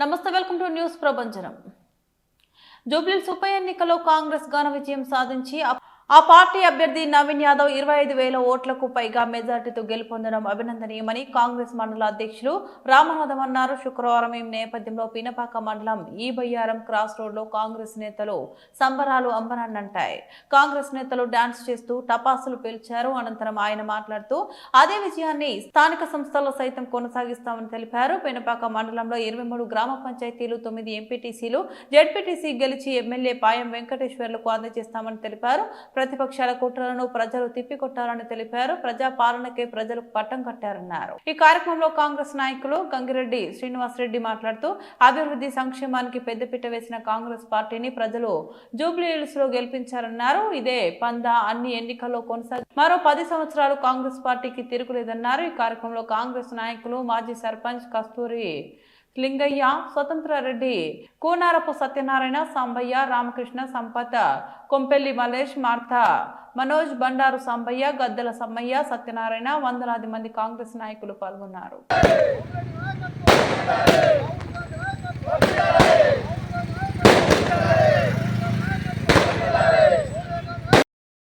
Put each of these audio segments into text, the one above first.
నమస్తే welcome to news ప్రభంజనం. జూబ్లీస్ ఉప ఎన్నికలో కాంగ్రెస్ ఘన విజయం సాధించి ఆ- పార్టీ అభ్యర్థి నవీన్ యాదవ్ ఇరవై ఐదు వేల ఓట్లకు పైగా మెజార్టీతో గెలుపొందడం అభినందనీయమని కాంగ్రెస్ మండల అధ్యక్షులు రామనాథం అన్నారు. శుక్రవారం ఈ నేపథ్యంలో పినపాక మండలం ఈ బయ్యారం క్రాస్ రోడ్లో కాంగ్రెస్ నేతలు సంబరాలు అంబరాన్నంటాయి. కాంగ్రెస్ నేతలు డాన్స్ చేస్తూ టపాసులు పేల్చారు. అనంతరం ఆయన మాట్లాడుతూ అదే విజయాన్ని స్థానిక సంస్థల్లో సైతం కొనసాగిస్తామని తెలిపారు. పినపాక మండలంలో ఇరవై మూడు గ్రామ పంచాయతీలు తొమ్మిది ఎంపీటీసీలు జెడ్పీటీసీ గెలిచి ఎమ్మెల్యే పాయం వెంకటేశ్వర్లకు అందజేస్తామని తెలిపారు. ప్రతిపక్షాల కుట్రలను ప్రజలు తిప్పికొట్టారని తెలిపారు. ప్రజా పాలనకే ప్రజలు పట్టం కట్టారన్నారు. ఈ కార్యక్రమంలో కాంగ్రెస్ నాయకులు గంగిరెడ్డి శ్రీనివాసరెడ్డి మాట్లాడుతూ అభివృద్ధి సంక్షేమానికి పెద్దపీట వేసిన కాంగ్రెస్ పార్టీని ప్రజలు జూబ్లీహిల్స్లో గెలిపించారన్నారు. ఇదే పంద అన్ని ఎన్నికల్లో కొనసాగి మరో పది సంవత్సరాలు కాంగ్రెస్ పార్టీకి తిరుగులేదన్నారు. ఈ కార్యక్రమంలో కాంగ్రెస్ నాయకులు మాజీ సర్పంచ్ కస్తూరి లింగయ్య స్వతంత్ర రెడ్డి కూనారపు సత్యనారాయణ సాంబయ్య రామకృష్ణ సంపత కొంపెల్లి మలేష్ మార్త మనోజ్ బండారు సాంబయ్య గద్దెల సమ్మయ్య సత్యనారాయణ వందలాది మంది కాంగ్రెస్ నాయకులు పాల్గొన్నారు.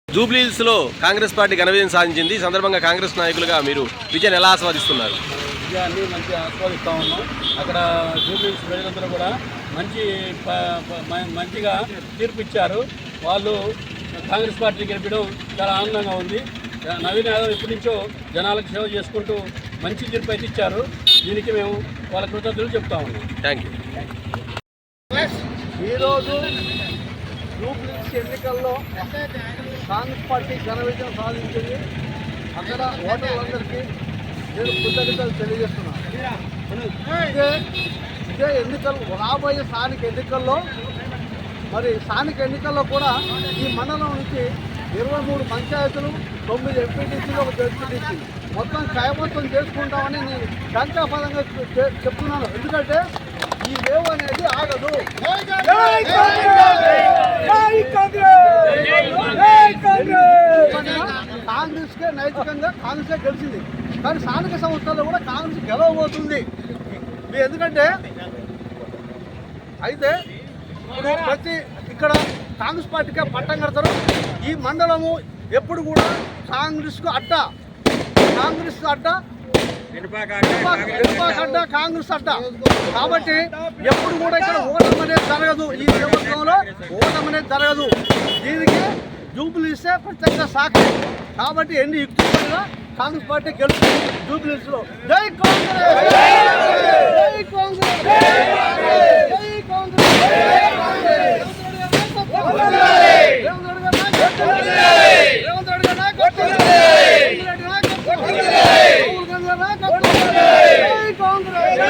జూబ్లీహిల్స్లో కాంగ్రెస్ పార్టీ ఘనవిజయం సాధించింది. ఈ సందర్భంగా కాంగ్రెస్ నాయకులుగా మీరు విజయాన్ని ఎలా ఆస్వాదిస్తున్నారు? విజయాన్ని మంచిగా ఆస్వాదిస్తూ ఉన్నాం. అక్కడ జూబ్లీస్ ప్రజలందరూ కూడా మంచి మంచిగా తీర్పు ఇచ్చారు. వాళ్ళు కాంగ్రెస్ పార్టీ గెలిపడం చాలా ఆనందంగా ఉంది. నవీన్ యాదవ్ ఇప్పటి నుంచో జనాలకు సేవ చేసుకుంటూ మంచి తీర్పు అయితే ఇచ్చారు. దీనికి మేము వాళ్ళ కృతజ్ఞతలు చెప్తా ఉన్నాం. థ్యాంక్ యూ ఈరోజు జూబ్లీస్ ఎన్నికల్లో కాంగ్రెస్ పార్టీ ఘన విజయం సాధించింది. అక్కడ ఓటర్లందరికీ నేను కృతజ్ఞతలు తెలియజేస్తున్నాను ఇదే ఇదే ఎన్నికలు రాబోయే స్థానిక ఎన్నికల్లో మరి స్థానిక ఎన్నికల్లో కూడా ఈ మండలం నుంచి ఇరవై మూడు పంచాయతీలు తొమ్మిది ఎంపీటీసీలు ఒక జడ్పీటీసీ మొత్తం కైవసం చేసుకుంటామని నేను సంఖ్యాపరంగా చె- చెప్తున్నాను. ఎందుకంటే ఈ వేవ్ అనేది ఆగదు. కాంగ్రెస్! కే నైతికంగా కాంగ్రెస్ గెలిచింది. కానీ స్థానిక సంస్థల్లో కూడా కాంగ్రెస్ గెలవబోతుంది. ఎందుకంటే అయితే ఇప్పుడు ప్రతి ఇక్కడ కాంగ్రెస్ పార్టీకే పట్టం కడతారు. ఈ మండలము ఎప్పుడు కూడా కాంగ్రెస్కు అడ్డ. కాంగ్రెస్ అడ్డ. అడ్డ కాంగ్రెస్ అడ్డ. కాబట్టి ఎప్పుడు కూడా ఇక్కడ ఓటం అనేది జరగదు. ఈ ప్రభుత్వంలో ఓటం అనేది జరగదు. దీనికి జూబులు ఇస్తే ప్రత్యేక సాక్షి. కాబట్టి ఎన్ని యుక్తులుగా కాంగ్రెస్ పార్టీ గెలుస్తుంది జూబిలీస్లో జై కాంగ్రెస్! జై కాంగ్రెస్!